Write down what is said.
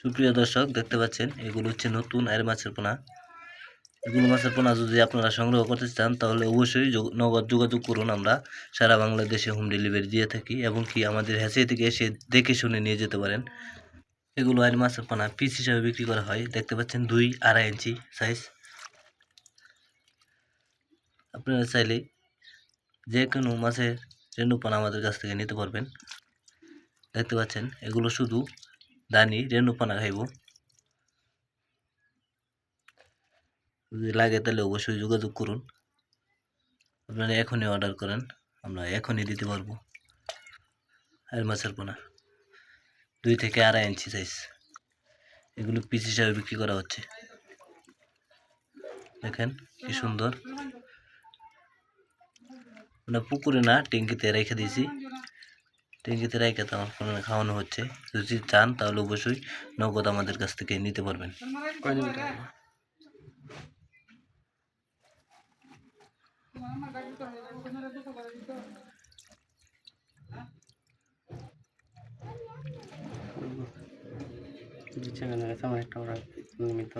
সুপ্রিয় দর্শক, দেখতে পাচ্ছেন, এগুলো হচ্ছে নতুন আয়ের মাছের পোনা। এগুলো মাছের পোনা যদি আপনারা সংগ্রহ করতে চান, তাহলে অবশ্যই নগদ যোগাযোগ করুন আমরা। সারা বাংলাদেশে হোম ডেলিভারি দিয়ে থাকি, এবং কি আমাদের হ্যাচে থেকে এসে দেখে শুনে নিয়ে যেতে পারেন। এগুলো আয়ের মাছের পোনা পিস হিসাবে বিক্রি করা হয়। দেখতে পাচ্ছেন, দুই আড়াই ইঞ্চি সাইজ আপনারা চাইলে যে কোনো মাছের রেণুপানা আমাদের কাছ থেকে নিতে পারবেন। দেখতে পাচ্ছেন, এগুলো শুধু দানি রেণুপানা খাইব। যদি লাগে তাহলে অবশ্যই যোগাযোগ করুন। আপনারা এখনই অর্ডার করেন, আমরা এখনই দিতে পারব। আর মাছের পোনা, দুই থেকে আড়াই ইঞ্চি সাইজ এগুলো পিস হিসাবে বিক্রি করা হচ্ছে। দেখেন কি সুন্দর। মানে পুকুরে না, ট্যাঙ্কিতে রেখে দিয়েছি। ট্যাঙ্কিতে রেখে তো আমার কোনো খাওয়ানো হচ্ছে। যদি চান তাহলে অবশ্যই নগদ আমাদের কাছ থেকে নিতে পারবেন। আমার একটা